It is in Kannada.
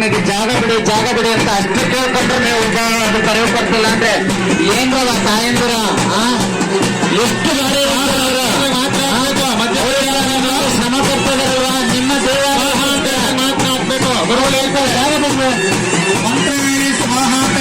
ನಿಮಗೆ ಜಾಗ ಬಿಡಿ ಜಾಗ ಬಿಡಿ ಅಂತ ಅಷ್ಟು ಕೇಳ್ಕೊಂಡ್ರೆ ನೀವು ಅದು ಕರೆವು ಕೊಡ್ತಿಲ್ಲ ಅಂದ್ರೆ ಏನ್ ಬಾ ತಾಯಂದಿರ ಎಷ್ಟು ಬಾರಿ ಶ್ರಮ ಕೊಡ್ತದಲ್ವಾ ನಿಮ್ಮ ದೇವ ಮಾತನಾಡ್ಬೇಕು ಗುರುಗಳು ಹೇಳ್ತಾರೆ ಯಾರು ಮಂತ್ರ ಸಮಾಹ